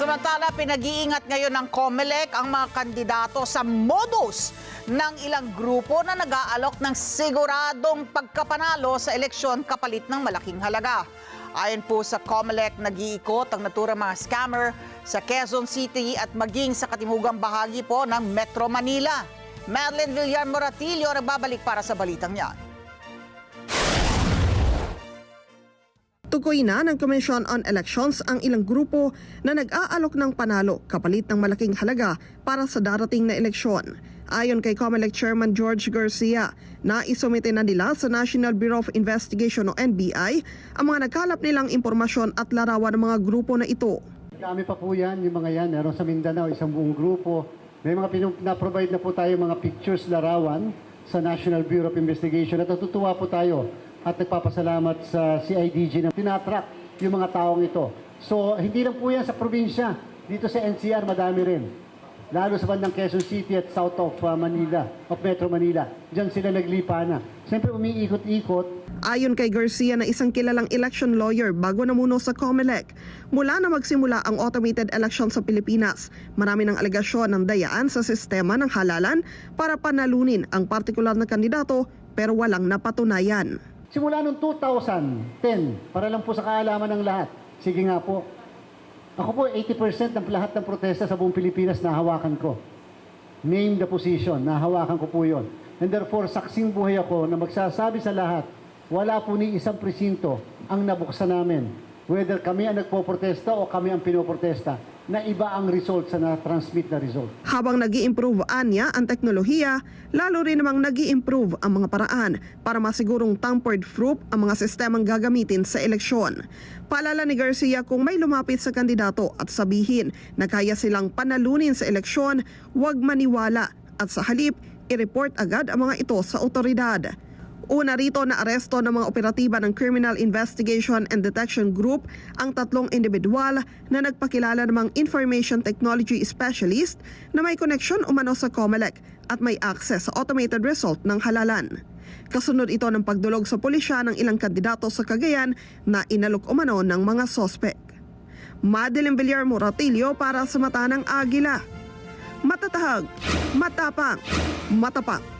Samantala, pinag-iingat ngayon ng COMELEC ang mga kandidato sa modus ng ilang grupo na nag-aalok ng siguradong pagkapanalo sa eleksyon kapalit ng malaking halaga. Ayon po sa COMELEC, nag-iikot ang naturang mga scammer sa Quezon City at maging sa katimugang bahagi po ng Metro Manila. Madeline Villar Moratillo nagbabalik para sa balitang yan. Tukoy na ng Commission on Elections ang ilang grupo na nag-aalok ng panalo kapalit ng malaking halaga para sa darating na eleksyon. Ayon kay COMELEC Chairman George Garcia, na isumite na nila sa National Bureau of Investigation o NBI ang mga nagkalap nilang impormasyon at larawan ng mga grupo na ito. Dami pa po yan, yung mga yan. Meron sa Mindanao, isang buong grupo. May mga pinu- na-provide na po tayo mga pictures, larawan sa National Bureau of Investigation. At natutuwa po tayo at nagpapasalamat sa CIDG na tinatrack yung mga taong ito. So, hindi lang po yan sa probinsya. Dito sa NCR, madami rin. Lalo sa bandang Quezon City at south of uh, Manila, of Metro Manila. Diyan sila naglipa na. Siyempre, umiikot-ikot Ayon kay Garcia na isang kilalang election lawyer bago namuno sa COMELEC, mula na magsimula ang automated election sa Pilipinas, marami ng alegasyon ng dayaan sa sistema ng halalan para panalunin ang partikular na kandidato pero walang napatunayan. Simula noong 2010, para lang po sa kaalaman ng lahat. Sige nga po. Ako po, 80% ng lahat ng protesta sa buong Pilipinas nahawakan ko. Name the position, nahawakan ko po yon. And therefore, saksing buhay ako na magsasabi sa lahat, wala po ni isang presinto ang nabuksan namin. Whether kami ang nagpo-protesta o kami ang pinoprotesta, na iba ang result sa na-transmit na result. Habang nag improve anya ang teknolohiya, lalo rin namang nag improve ang mga paraan para masigurong tampered proof ang mga sistemang gagamitin sa eleksyon. Paalala ni Garcia kung may lumapit sa kandidato at sabihin na kaya silang panalunin sa eleksyon, huwag maniwala at sa halip, i-report agad ang mga ito sa otoridad. Una rito na aresto ng mga operatiba ng Criminal Investigation and Detection Group ang tatlong individual na nagpakilala namang information technology specialist na may koneksyon umano sa COMELEC at may access sa automated result ng halalan. Kasunod ito ng pagdulog sa pulisya ng ilang kandidato sa Cagayan na inalok umano ng mga sospek. Madeline Villar Moratillo para sa Mata ng Agila. Matatahag, matapang, matapat.